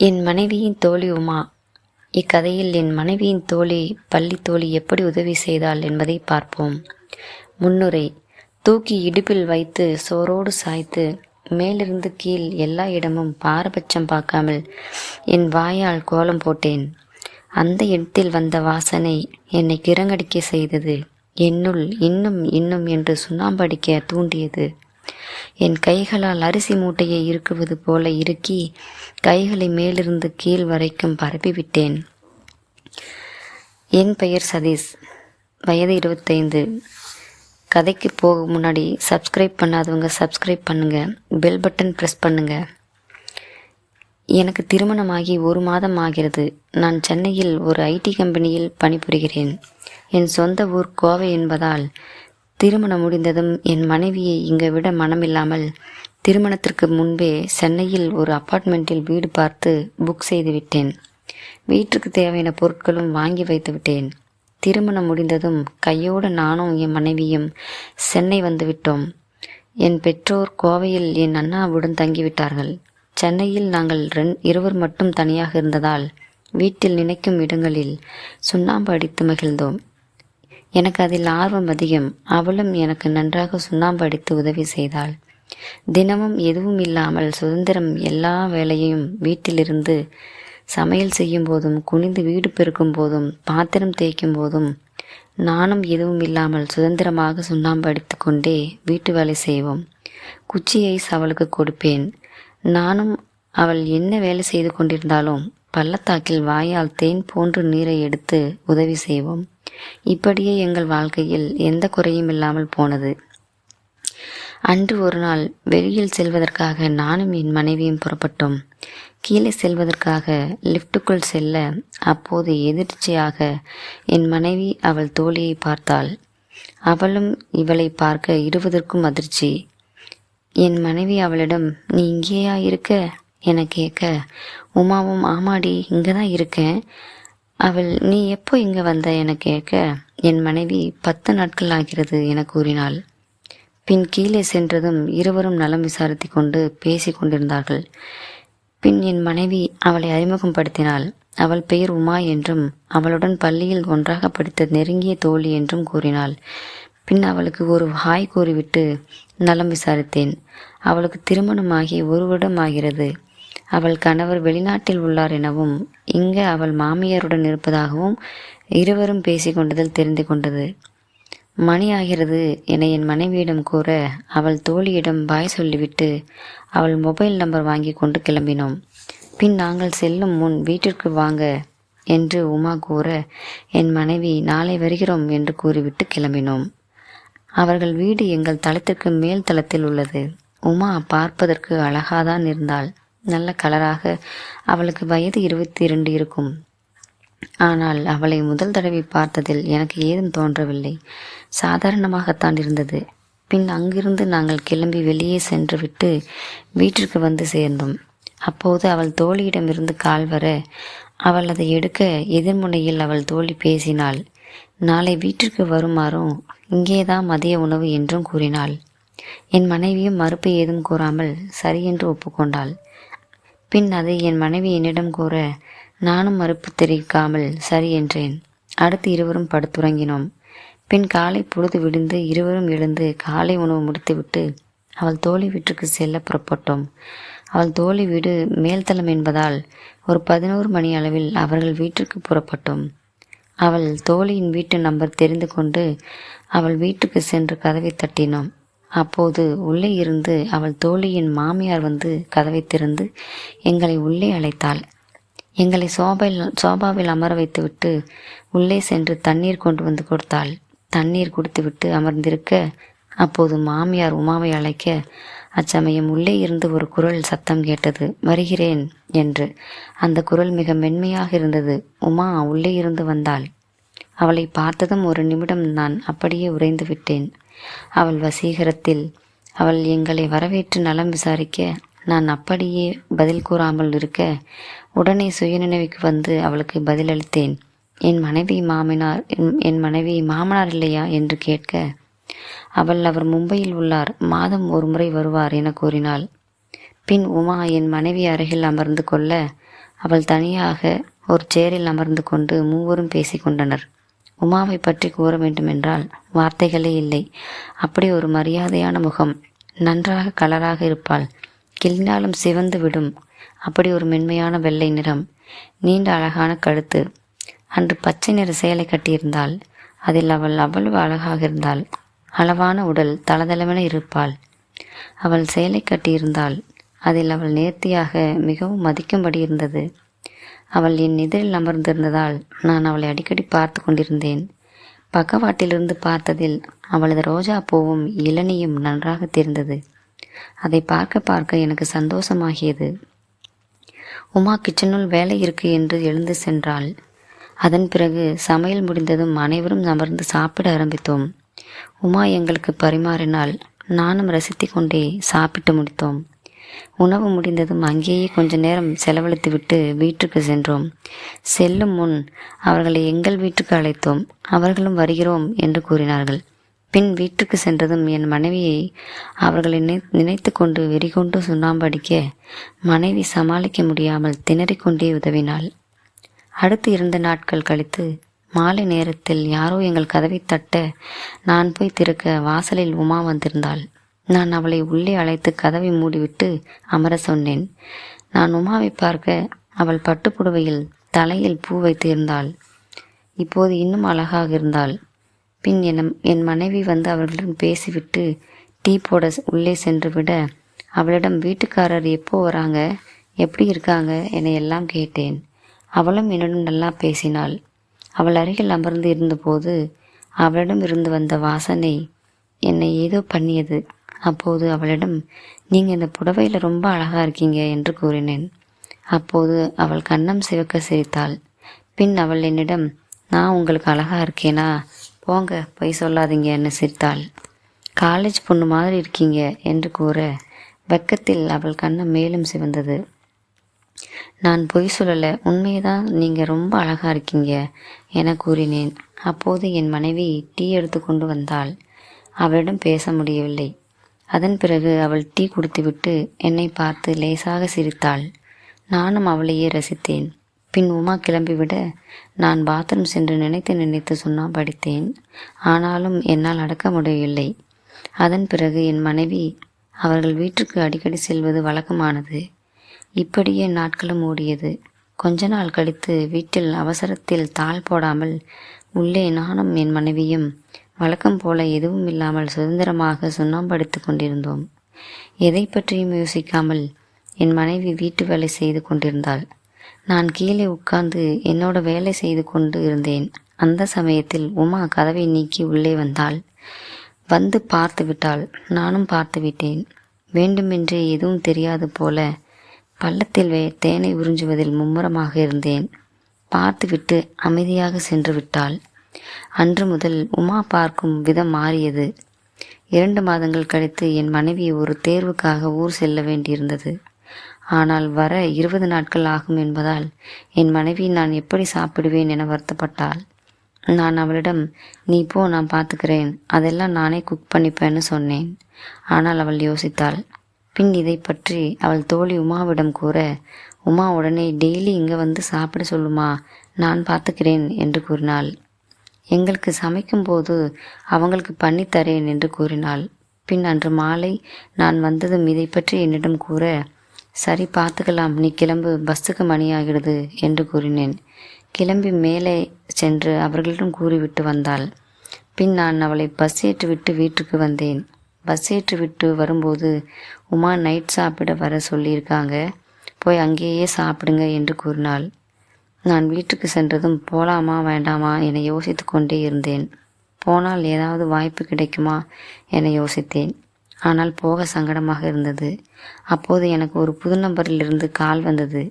என் மனைவியின் தோழி உமா இக்கதையில் என் மனைவியின் தோழி பள்ளி தோழி எப்படி உதவி செய்தாள் என்பதை பார்ப்போம். முன்னுரை தூக்கி இடுப்பில் வைத்து சோரோடு சாய்த்து மேலிருந்து கீழ் எல்லா இடமும் பாரபட்சம் பார்க்காமல் என் வாயால் கோலம் போட்டேன். அந்த இடத்தில் வந்த வாசனை என்னை கிறங்கடிக்க செய்தது. என்னுள் இன்னும் இன்னும் என்று சுண்ணாம்படிக்க தூண்டியது. என் கைகளால் அரிசி மூட்டையை இறுக்குவது போல இறுக்கி கைகளை மேலிருந்து கீழ் வரைக்கும் பரப்பிவிட்டேன். என் பெயர் சதீஷ். வயது இருபத்தைந்து. கதைக்கு போக முன்னாடி சப்ஸ்கிரைப் பண்ணாதவங்க சப்ஸ்கிரைப் பண்ணுங்கள் பெல் பட்டன் ப்ரெஸ் பண்ணுங்கள் எனக்கு திருமணமாகி ஒரு மாதம் ஆகிறது. நான் சென்னையில் ஒரு ஐடி கம்பெனியில் பணிபுரிகிறேன். என் சொந்த ஊர் கோவை என்பதால் திருமணம் முடிந்ததும் என் மனைவியை இங்கே விட மனமில்லாமல் திருமணத்திற்கு முன்பே சென்னையில் ஒரு அப்பார்ட்மெண்ட்டில் வீடு பார்த்து புக் செய்து விட்டேன். வீட்டுக்கு தேவையான பொருட்களும் வாங்கி வைத்து விட்டேன். திருமணம் முடிந்ததும் கையோடு நானும் என் மனைவியும் சென்னை வந்துவிட்டோம் என் பெற்றோர் கோவையில் என் அண்ணாவுடன் தங்கிவிட்டார்கள். சென்னையில் நாங்கள் ரெண் இருவர் மட்டும் தனியாக இருந்ததால் வீட்டில் நினைக்கும் இடங்களில் சுண்ணாம்பு அடித்து மகிழ்ந்தோம். எனக்கு அதில் ஆர்வம் அதிகம். அவளும் எனக்கு நன்றாக சுண்ணாம்பு அடித்து உதவி செய்தாள். தினமும் எதுவும் இல்லாமல் சுதந்திரம் எல்லா வேலையையும் வீட்டிலிருந்து சமையல் செய்யும் போதும் குனிந்து வீடு பெருக்கும் போதும் பாத்திரம் தேய்க்கும் போதும் நானும் எதுவும் இல்லாமல் சுதந்திரமாக சுண்ணாம்பு அடித்து கொண்டே வீட்டு வேலை செய்வோம். குச்சியை அவளுக்கு கொடுப்பேன். நானும் அவள் என்ன வேலை செய்து கொண்டிருந்தாலும் பள்ளத்தாக்கில் வாயால் தேன் போன்று நீரை எடுத்து உதவி செய்வோம். இப்படியே எங்கள் வாழ்க்கையில் எந்த குறையும் இல்லாமல் போனது. அன்று ஒரு நாள் வெளியில் செல்வதற்காக நானும் என் மனைவியும் புறப்பட்டோம். கீழே செல்வதற்காக லிஃப்ட்டுக்குள் செல்ல அப்போது எதிர்ச்சியாக என் மனைவி அவள் தோழியை பார்த்தாள். அவளும் இவளை பார்க்க இருவதற்கும் அதிர்ச்சி. என் மனைவி அவளிடம் நீ இங்கேயா இருக்க? என கேட்க உமாவும் ஆமாடி இங்கே தான் இருக்கேன். அவள் நீ எப்போ இங்கே வந்த? என கேட்க என் மனைவி பத்து நாட்கள் ஆகிறது என கூறினாள். பின் கீழே சென்றதும் இருவரும் நலம் விசாரித்து கொண்டு பேசி கொண்டிருந்தார்கள். பின் என் மனைவி அவளை அறிமுகப்படுத்தினாள். அவள் பெயர் உமா என்றும் அவளுடன் பள்ளியில் ஒன்றாக படித்த நெருங்கிய தோழி என்றும் கூறினாள். பின் அவளுக்கு ஒரு ஹாய் கூறிவிட்டு நலம் விசாரித்தேன். அவளுக்கு திருமணமாகி ஒரு வருடம் ஆகிறது. அவள் கணவர் வெளிநாட்டில் உள்ளார் எனவும் இங்கு அவள் மாமியாருடன் இருப்பதாகவும் இருவரும் பேசிக்கொண்டதில் தெரிந்து கொண்டது. மணி ஆகிறது என என் மனைவியிடம் கூற அவள் தோழியிடம் பாய் சொல்லிவிட்டு அவள் மொபைல் நம்பர் வாங்கி கொண்டு கிளம்பினோம். பின் நாங்கள் செல்லும் முன் வீட்டிற்கு வாங்க என்று உமா கூற என் மனைவி நாளை வருகிறோம் என்று கூறிவிட்டு கிளம்பினோம். அவர்கள் வீடு எங்கள் தளத்திற்கு மேல் தளத்தில் உள்ளது. உமா பார்ப்பதற்கு அழகாதான் இருந்தாள். நல்ல கலராக அவளுக்கு வயது இருபத்தி இரண்டு இருக்கும். ஆனால் அவளை முதல் தடவை பார்த்ததில் எனக்கு ஏதும் தோன்றவில்லை. சாதாரணமாகத்தான் இருந்தது. பின் அங்கிருந்து நாங்கள் கிளம்பி வெளியே சென்று விட்டு வீட்டிற்கு வந்து சேர்ந்தோம். அப்போது அவள் தோழியிடமிருந்து கால் வர அவள் அதை எடுக்க எதிர்முனையில் அவள் தோழி பேசினாள். நாளை வீட்டிற்கு வருமாறும் இங்கேதான் மதிய உணவு என்றும் கூறினாள். என் மனைவியும் மறுப்பு ஏதும் கூறாமல் சரி என்று ஒப்புக்கொண்டாள். பின் அதை என் மனைவி என்னிடம் கூற நானும் மறுப்பு தெரிவிக்காமல் சரி என்றேன். அடுத்து இருவரும் படுத்துறங்கினோம் பின் காலை பொழுது விடிந்து இருவரும் எழுந்து காலை உணவு முடித்துவிட்டு அவள் தோழி வீட்டுக்கு செல்ல புறப்பட்டோம். அவள் தோழி வீடு மேல்தளம் என்பதால் ஒரு பதினோரு மணி அளவில் அவர்கள் வீட்டிற்கு புறப்பட்டோம். அவள் தோழியின் வீட்டு நம்பர் தெரிந்து கொண்டு அவள் வீட்டுக்கு சென்று கதவை தட்டினோம். அப்போது உள்ளே இருந்து அவள் தோழியின் மாமியார் வந்து கதவை திறந்து எங்களை உள்ளே அழைத்தாள். எங்களை சோபையில் சோபாவில் அமர வைத்துவிட்டு உள்ளே சென்று தண்ணீர் கொண்டு வந்து கொடுத்தாள். தண்ணீர் குடித்துவிட்டு அமர்ந்திருக்க அப்போது மாமியார் உமாவை அழைக்க அச்சமயம் உள்ளே இருந்து ஒரு குரல் சத்தம் கேட்டது வருகிறேன் என்று. அந்த குரல் மிக மென்மையாக இருந்தது. உமா உள்ளே இருந்து வந்தாள். அவளை பார்த்ததும் ஒரு நிமிடம் நான் அப்படியே உறைந்து விட்டேன். அவள் வசீகரத்தில் அவள் எங்களை வரவேற்று நலம் விசாரிக்க நான் அப்படியே பதில் கூறாமல் இருக்க உடனே சுயநினைவுக்கு வந்து அவளுக்கு பதிலளித்தேன் என் மனைவி மாமினார் என் மனைவி மாமனார் இல்லையா என்று கேட்க அவள் அவர் மும்பையில் உள்ளார் மாதம் ஒரு முறை வருவார் என கூறினாள். பின் உமா என் மனைவி அருகில் அமர்ந்து கொள்ள அவள் தனியாக ஒரு சேரில் அமர்ந்து கொண்டு மூவரும் பேசிக்கொண்டனர் உமாவை பற்றி கூற வேண்டுமென்றால் வார்த்தைகளே இல்லை. அப்படி ஒரு மரியாதையான முகம் நன்றாக கலராக இருப்பாள். கிள்ளினாலும் சிவந்து விடும். அப்படி ஒரு மென்மையான வெள்ளை நிறம் நீண்ட அழகான கழுத்து. அன்று பச்சை நிற சேலை கட்டியிருந்தாள். அதில் அவள் அவ்வளவு அழகாக இருந்தாள். அளவான உடல் தளதளவென இருப்பாள். அவள் சேலை கட்டியிருந்தாள். அதில் அவள் நேர்த்தியாக மிகவும் மதிக்கும்படி இருந்தது. அவள் என் எதிரில் அமர்ந்திருந்ததால் நான் அவளை அடிக்கடி பார்த்து கொண்டிருந்தேன். பக்கவாட்டிலிருந்து பார்த்ததில் அவளது ரோஜா பூவும் இளநியும் நன்றாக தெரிந்தது. அதை பார்க்க பார்க்க எனக்கு சந்தோஷமாகியது. உமா கிச்சனுள் வேலை இருக்கு என்று எழுந்து சென்றாள். அதன் பிறகு சமையல் முடிந்ததும் அனைவரும் அமர்ந்து சாப்பிட ஆரம்பித்தோம். உமா எங்களுக்கு பரிமாறினால் நானும் ரசித்து கொண்டே சாப்பிட்டு முடித்தோம். உணவு முடிந்ததும் அங்கேயே கொஞ்ச நேரம் செலவழித்துவிட்டு வீட்டுக்கு சென்றோம். செல்லும் முன் அவர்களை எங்கள் வீட்டுக்கு அழைத்தோம். அவர்களும் வருகிறோம் என்று கூறினார்கள். பின் வீட்டுக்கு சென்றதும் என் மனைவியை அவர்களை நினை நினைத்து கொண்டு வெறிகொண்டு சுண்ணாம்படிக்க மனைவி சமாளிக்க முடியாமல் திணறிக்கொண்டே உதவினாள். அடுத்து இரண்டு நாட்கள் கழித்து மாலை நேரத்தில் யாரோ எங்கள் கதவை தட்ட நான் போய் திறக்க வாசலில் உமா வந்திருந்தாள். நான் அவளை உள்ளே அழைத்து கதவை மூடிவிட்டு அமர சொன்னேன். நான் உமாவை பார்க்க அவள் பட்டுப்புடவையில் தலையில் பூ வைத்திருந்தாள் இப்போது இன்னும் அழகாக இருந்தாள். பின் என் என் மனைவி வந்து அவர்களிடம் பேசிவிட்டு டீ போட உள்ளே சென்று விட அவளிடம் வீட்டுக்காரர் எப்போ வராங்க எப்படி இருக்காங்க என எல்லாம் கேட்டேன். அவளும் என்னிடம் நல்லா பேசினாள். அவள் அருகில் அமர்ந்து இருந்தபோது அவளிடம் இருந்து வந்த வாசனை என்னை ஏதோ பண்ணியது. அப்போது அவளிடம் நீங்கள் இந்த புடவையில் ரொம்ப அழகாக இருக்கீங்க என்று கூறினேன். அப்போது அவள் கன்னம் சிவக்க சிரித்தாள். பின் அவள் என்னிடம் நான் உங்களுக்கு அழகாக இருக்கேனா? போங்க பொய் சொல்லாதீங்கன்னு சிரித்தாள். காலேஜ் பொண்ணு மாதிரி இருக்கீங்க என்று கூற வெக்கத்தில் அவள் கண்ணம் மேலும் சிவந்தது. நான் பொய் சொல்லலை உண்மையதான் நீங்கள் ரொம்ப அழகாக இருக்கீங்க என கூறினேன். அப்போது என் மனைவி டீ எடுத்து கொண்டு வந்தாள். அவளிடம் பேச முடியவில்லை. அதன் பிறகு அவள் டீ குடித்துவிட்டு என்னை பார்த்து லேசாக சிரித்தாள். நானும் அவளையே ரசித்தேன். பின் உமா கிளம்பிவிட நான் பாத்ரூம் சென்று நினைத்து நினைத்து சொன்னா படித்தேன். ஆனாலும் என்னால் அடக்க முடியவில்லை. அதன் பிறகு என் மனைவி அவர்கள் வீட்டுக்கு அடிக்கடி செல்வது வழக்கமானது. இப்படியே நாட்களும் ஓடியது. கொஞ்ச நாள் கழித்து வீட்டில் அவசரத்தில் தாள் போடாமல் உள்ளே நானும் என் மனைவியும் வழக்கம் போல எதுவும் இல்லாமல் சுதந்திரமாக சுண்ணாம்படுத்து கொண்டிருந்தோம். எதை பற்றியும் யோசிக்காமல் என் மனைவி வீட்டு வேலை செய்து கொண்டிருந்தாள். நான் கீழே உட்கார்ந்து என்னோட வேலை செய்து கொண்டு இருந்தேன். அந்த சமயத்தில் உமா கதவை நீக்கி உள்ளே வந்தாள். வந்து பார்த்து விட்டாள். நானும் பார்த்து விட்டேன். வேண்டுமென்றே எதுவும் தெரியாது போல பள்ளத்தில் வே தேனை உறிஞ்சுவதில் மும்முரமாக இருந்தேன். பார்த்துவிட்டு அமைதியாக சென்று விட்டாள். அன்று முதல் உமா பார்க்கும் விதம் மாறியது. இரண்டு மாதங்கள் கழித்து என் மனைவி ஒரு தேர்வுக்காக ஊர் செல்ல வேண்டியிருந்தது. ஆனால் வர இருபது நாட்கள் ஆகும் என்பதால் என் மனைவி நான் எப்படி சாப்பிடுவேன் என வருத்தப்பட்டாள். நான் அவளிடம் நீ போ நான் பார்த்துக்கிறேன். அதெல்லாம் நானே குக் பண்ணிப்பேன்னு சொன்னேன். ஆனால் அவள் யோசித்தாள். பின் இதை பற்றி அவள் தோழி உமாவிடம் கூற உமா உடனே டெய்லி இங்கே வந்து சாப்பிட சொல்லுமா? நான் பார்த்துக்கிறேன் என்று கூறினாள். எங்களுக்கு சமைக்கும்போது அவங்களுக்கு பண்ணித்தரேன் என்று கூறினாள். பின் அன்று மாலை நான் வந்ததும் இதை பற்றி என்னிடம் கூற சரி பார்த்துக்கலாம். நீ கிளம்பு. பஸ்ஸுக்கு மணியாகிறது என்று கூறினேன். கிளம்பி மேலே சென்று அவர்களிடம் கூறிவிட்டு வந்தாள். பின் நான் அவளை பஸ் ஏற்றிவிட்டு வீட்டுக்கு வந்தேன். பஸ் ஏற்றிவிட்டு வரும்போது உமா நைட் சாப்பிட வர சொல்லியிருக்காங்க. போய் அங்கேயே சாப்பிடுங்க என்று கூறினாள். நான் வீட்டுக்கு சென்றதும் போலாமா வேண்டாமா என யோசித்து கொண்டே இருந்தேன். போனால் ஏதாவது வாய்ப்பு கிடைக்குமா என யோசித்தேன். ஆனால் போக சங்கடமாக இருந்தது. அப்போது எனக்கு ஒரு புது நம்பரில் இருந்து கால் வந்தது.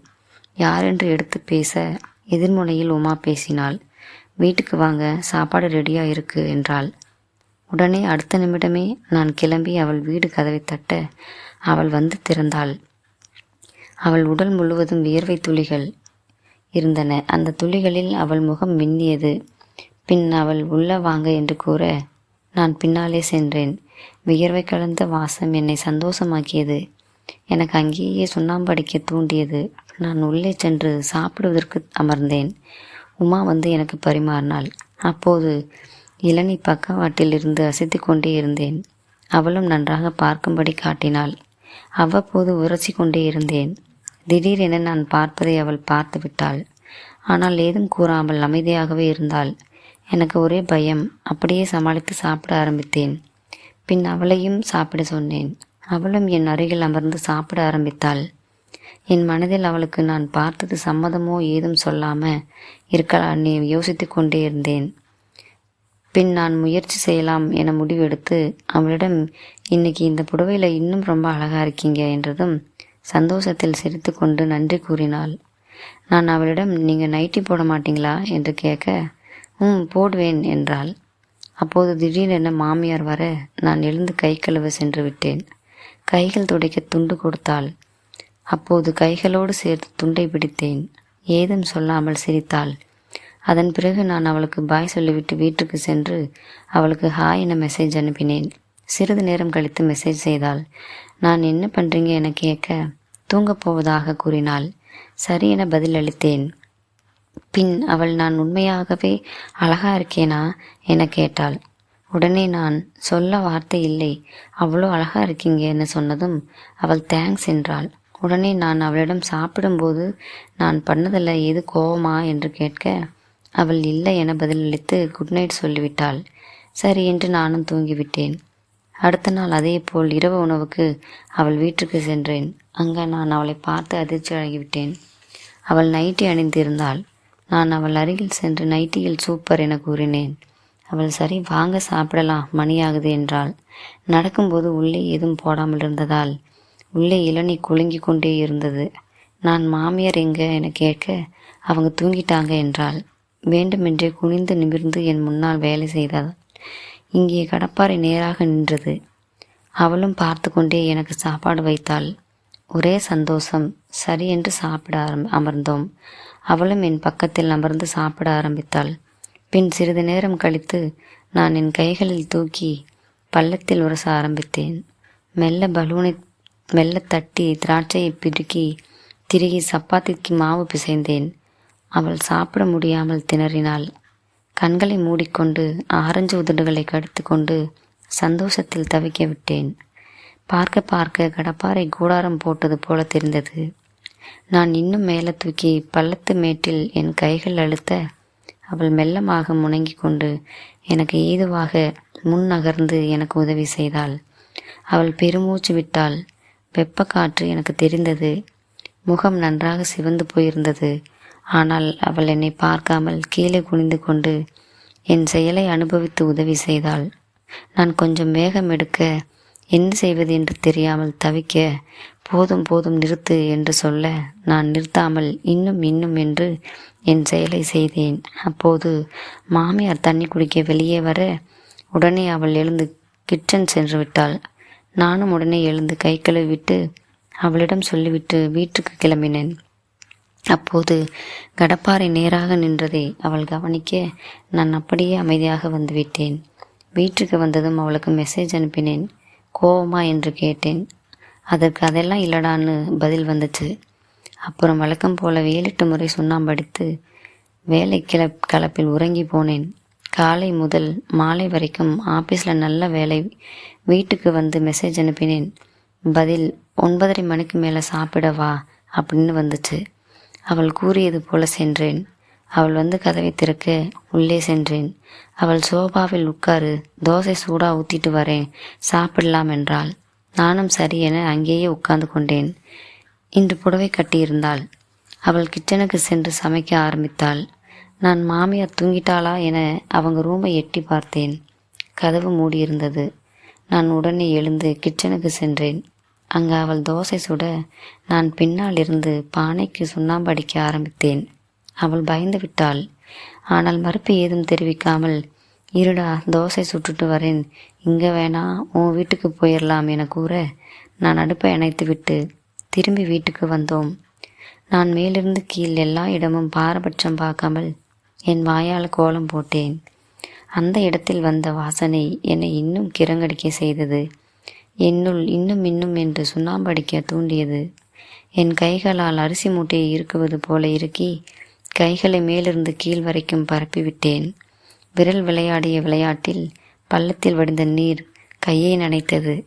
யாரென்று எடுத்து பேச எதிர்முனையில் உமா பேசினாள். வீட்டுக்கு வாங்க சாப்பாடு ரெடியாக இருக்கு என்றாள். உடனே அடுத்த நிமிடமே நான் கிளம்பி அவள் வீடு கதவை தட்ட அவள் வந்து திறந்தாள். அவள் உடல் முழுவதும் வியர்வை துளிகள். இருந்தன. அந்த துளிகளில் அவள் முகம் மின்னியது. பின் அவள் உள்ள வாங்க என்று கூற நான் பின்னாலே சென்றேன். வியர்வை கலந்த வாசம் என்னை சந்தோஷமாக்கியது. எனக்கு அங்கேயே சுண்ணாம்படிக்க தூண்டியது. நான் உள்ளே சென்று சாப்பிடுவதற்கு அமர்ந்தேன். உமா வந்து எனக்கு பரிமாறினாள். அப்போது இளநி பக்கவாட்டில் இருந்து அசைத்து கொண்டே இருந்தேன். அவளும் நன்றாக பார்க்கும்படி காட்டினாள். அவ்வப்போது உரசி கொண்டே இருந்தேன். திடீரென நான் பார்ப்பதை அவள் பார்த்து விட்டாள். ஆனால் ஏதும் கூறாமல் அமைதியாகவே இருந்தாள். எனக்கு ஒரே பயம். அப்படியே சமாளித்து சாப்பிட ஆரம்பித்தேன். பின் அவளையும் சாப்பிட சொன்னேன். அவளும் என் அருகில் அமர்ந்து சாப்பிட ஆரம்பித்தாள். என் மனதில் அவளுக்கு நான் பார்த்தது சம்மதமோ ஏதும் சொல்லாம இருக்கலான்னு யோசித்து கொண்டே இருந்தேன். பின் நான் முயற்சி செய்யலாம் என முடிவெடுத்து அவளிடம் இன்னைக்கு இந்த புடவையில் இன்னும் ரொம்ப அழகாக இருக்கீங்க என்றதும் சந்தோஷத்தில் சிரித்து கொண்டு நன்றி கூறினாள். நான் அவளிடம் நீங்கள் நைட்டி போட மாட்டீங்களா? என்று கேட்க ம் போடுவேன் என்றாள். அப்போது திடீரென மாமியார் வர நான் எழுந்து கை கழுவ சென்று விட்டேன். கைகள் துடைக்க துண்டு கொடுத்தாள். அப்போது கைகளோடு சேர்த்து துண்டை பிடித்தேன். ஏதும் சொல்லாமல் சிரித்தாள். அதன் பிறகு நான் அவளுக்கு பாய் சொல்லிவிட்டு வீட்டுக்கு சென்று அவளுக்கு ஹாய் என மெசேஜ் அனுப்பினேன். சிறிது நேரம் கழித்து மெசேஜ் செய்தாள். நான் என்ன பண்ணுறீங்க என கேட்க தூங்கப் போவதாக கூறினாள். சரி என பதில் அளித்தேன் பின் அவள் நான் உண்மையாகவே அழகா இருக்கேனா? என கேட்டாள். உடனே நான் சொல்ல வார்த்தை இல்லை. அவ்வளோ அழகா இருக்கீங்கன்னு சொன்னதும் அவள் தேங்க்ஸ் என்றாள். உடனே நான் அவளிடம் சாப்பிடும்போது நான் பண்ணதில்ல எது கோவமா? என்று கேட்க அவள் இல்லை என பதிலளித்து குட் நைட் சொல்லிவிட்டாள். சரி என்று நானும் தூங்கிவிட்டேன். அடுத்த நாள் அதே போல் இரவு உணவுக்கு அவள் வீட்டுக்கு சென்றேன். அங்கே நான் அவளை பார்த்து அதிர்ச்சி அழகிவிட்டேன் அவள் நைட்டி அணிந்திருந்தாள். நான் அவள் அருகில் சென்று நைட்டியில் சூப்பர் என கூறினேன். அவள் சரி வாங்க சாப்பிடலாம் மணியாகுது என்றாள். நடக்கும்போது உள்ளே எதுவும் போடாமல் இருந்ததால் உள்ளே இளநி குலுங்கி கொண்டே இருந்தது. நான் மாமியார் எங்க? என கேட்க அவங்க தூங்கிட்டாங்க என்றாள். வேண்டுமென்றே குனிந்து நிமிர்ந்து என் முன்னால் வேலை செய்தாள் இங்கே கடப்பாறை நேராக நின்றது. அவளும் பார்த்து கொண்டே எனக்கு சாப்பாடு வைத்தாள். ஒரே சந்தோஷம் சரி என்று சாப்பிட ஆரம் அமர்ந்தோம். அவளும் என் பக்கத்தில் அமர்ந்து சாப்பிட ஆரம்பித்தாள். பின் சிறிது நேரம் கழித்து நான் என் கைகளில் தூக்கி பள்ளத்தில் உரச ஆரம்பித்தேன். மெல்ல பலூனை மெல்ல தட்டி திராட்சையை பிடுக்கி திருகி சப்பாத்திக்கு மாவு பிசைந்தேன். அவள் சாப்பிட முடியாமல் திணறினாள். கண்களை மூடிக்கொண்டு ஆரஞ்சு உதடுகளை கடித்து கொண்டு சந்தோஷத்தில் தவிக்க விட்டேன். பார்க்க பார்க்க கடப்பாறை கூடாரம் போட்டது போல தெரிந்தது. நான் இன்னும் மேலே தூக்கி பள்ளத்து மேட்டில் என் கைகள் அழுத்த அவள் மெல்லமாக முணங்கி கொண்டு எனக்கு ஏதுவாக முன் நகர்ந்து எனக்கு உதவி செய்தாள். அவள் பெருமூச்சு விட்டாள். வெப்ப காற்று எனக்கு தெரிந்தது. முகம் நன்றாக சிவந்து போயிருந்தது. ஆனால் அவள் என்னை பார்க்காமல் கீழே குனிந்து கொண்டு என் செயலை அனுபவித்து உதவி செய்தாள். நான் கொஞ்சம் வேகம் எடுக்க என்ன செய்வது என்று தெரியாமல் தவிக்க போதும் போதும் நிறுத்து என்று சொல்ல நான் நிறுத்தாமல் இன்னும் இன்னும் என்று என் செயலை செய்தேன். அப்போது மாமியார் தண்ணி குடிக்க வெளியே வர உடனே அவள் எழுந்து கிச்சன் சென்று விட்டாள். நானும் உடனே எழுந்து கை கழுவி விட்டு அவளிடம் சொல்லிவிட்டு வீட்டுக்கு கிளம்பினேன். அப்போது கடப்பாறை நேராக நின்றதை அவள் கவனிக்க நான் அப்படியே அமைதியாக வந்துவிட்டேன். வீட்டுக்கு வந்ததும் அவளுக்கு மெசேஜ் அனுப்பினேன். கோவமா? என்று கேட்டேன். அதற்கு அதெல்லாம் இல்லடான்னு பதில் வந்துச்சு. அப்புறம் வழக்கம் போல ஏழெட்டு முறை சுண்ணாம்படித்து வேலை கிள கலப்பில் உறங்கி போனேன். காலை முதல் மாலை வரைக்கும் ஆஃபீஸில் நல்ல வேலை. வீட்டுக்கு வந்து மெசேஜ் அனுப்பினேன். பதில் ஒன்பதரை மணிக்கு மேலே சாப்பிட வா அப்படின்னு வந்துச்சு. அவள் கூறியது போல சென்றேன். அவள் வந்து கதவை திறக்க உள்ளே சென்றேன். அவள் சோபாவில் உட்காரு தோசை சூடா ஊத்திட்டு வரேன் சாப்பிடலாம் என்றாள். நானும் சரி என அங்கேயே உட்கார்ந்து கொண்டேன். இன்று புடவை கட்டியிருந்தாள். அவள் கிச்சனுக்கு சென்று சமைக்க ஆரம்பித்தாள். நான் மாமியார் தூங்கிட்டாளா என அவங்க ரூமை எட்டி பார்த்தேன். கதவு மூடியிருந்தது. நான் உடனே எழுந்து கிச்சனுக்கு சென்றேன். அங்கு அவள் தோசை சுட நான் பின்னால் இருந்து பானைக்கு சுண்ணாம்பு அடிக்க ஆரம்பித்தேன். அவள் பயந்து விட்டாள். ஆனால் மறுப்பு ஏதும் தெரிவிக்காமல் இருடா தோசை சுட்டுட்டு வரேன். இங்கே வேணா உன் வீட்டுக்கு போயிடலாம் என கூற நான் அடுப்பை அணைத்து விட்டு திரும்பி வீட்டுக்கு வந்தோம். நான் மேலிருந்து கீழ் எல்லா இடமும் பாரபட்சம் பார்க்காமல் என் வாயால் கோலம் போட்டேன். அந்த இடத்தில் வந்த வாசனை என்னை இன்னும் கிறங்கடிக்க செய்தது. என்னுள் இன்னும் இன்னும் என்று சுண்ணாம்படிக்க தூண்டியது. என் கைகளால் அரிசி மூட்டையை இருக்குவது போல இறுக்கி கைகளை மேலிருந்து கீழ் வரைக்கும் பரப்பிவிட்டேன். விரல் விளையாடிய விளையாட்டில் பள்ளத்தில் வடிந்த நீர் கையை நனைத்தது.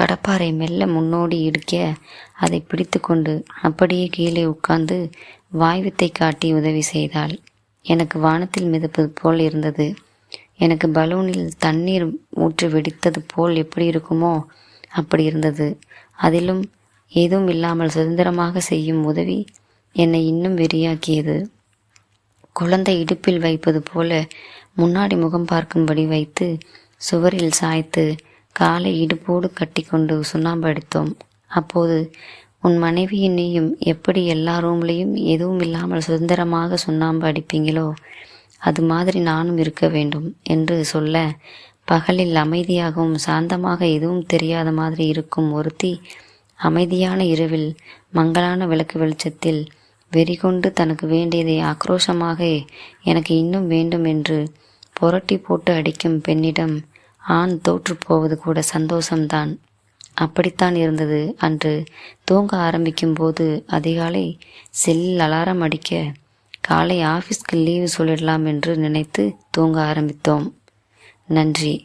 கடப்பாறை மெல்ல முன்னோடி இடுக்க அதை பிடித்துக்கொண்டு அப்படியே கீழே உட்கார்ந்து வாய்வித்தை காட்டி உதவி செய்தாள். எனக்கு வானத்தில் மிதப்பது போல் இருந்தது. எனக்கு பலூனில் தண்ணீர் ஊற்றி வெடித்தது போல் எப்படி இருக்குமோ அப்படி இருந்தது. அதிலும் ஏதும் இல்லாமல் சுதந்திரமாக செய்யும் உதவி என்னை இன்னும் வெறியாக்கியது. குழந்தை இடுப்பில் வைப்பது போல முன்னாடி முகம் பார்க்கும்படி வைத்து சுவரில் சாய்த்து காலை இடுப்போடு கட்டிக்கொண்டு சுண்ணாம்பு அடித்தோம். அப்போது உன் மனைவியினையும் நீயும் எப்படி எல்லா ரூம்லேயும் எதுவும் இல்லாமல் சுதந்திரமாக சுண்ணாம்பு அடிப்பீங்களோ அது மாதிரி நானும் இருக்க வேண்டும் என்று சொல்ல பகலில் அமைதியாகவும் சாந்தமாக எதுவும் தெரியாத மாதிரி இருக்கும் ஒருத்தி அமைதியான இரவில் மங்களான விளக்கு வெளிச்சத்தில் வெறிகொண்டு தனக்கு வேண்டியதை ஆக்ரோஷமாக எனக்கு இன்னும் வேண்டும் என்று புரட்டி போட்டு அடிக்கும் பெண்ணிடம் ஆண் தோற்று போவது கூட சந்தோஷம்தான். அப்படித்தான் இருந்தது. அன்று தூங்க ஆரம்பிக்கும் போது அதிகாலை செல்லில் அலாரம் அடிக்க காலை ஆஃபீஸ்க்கு லீவு சொல்லிடலாம் என்று நினைத்து தூங்க ஆரம்பித்தோம். நன்றி.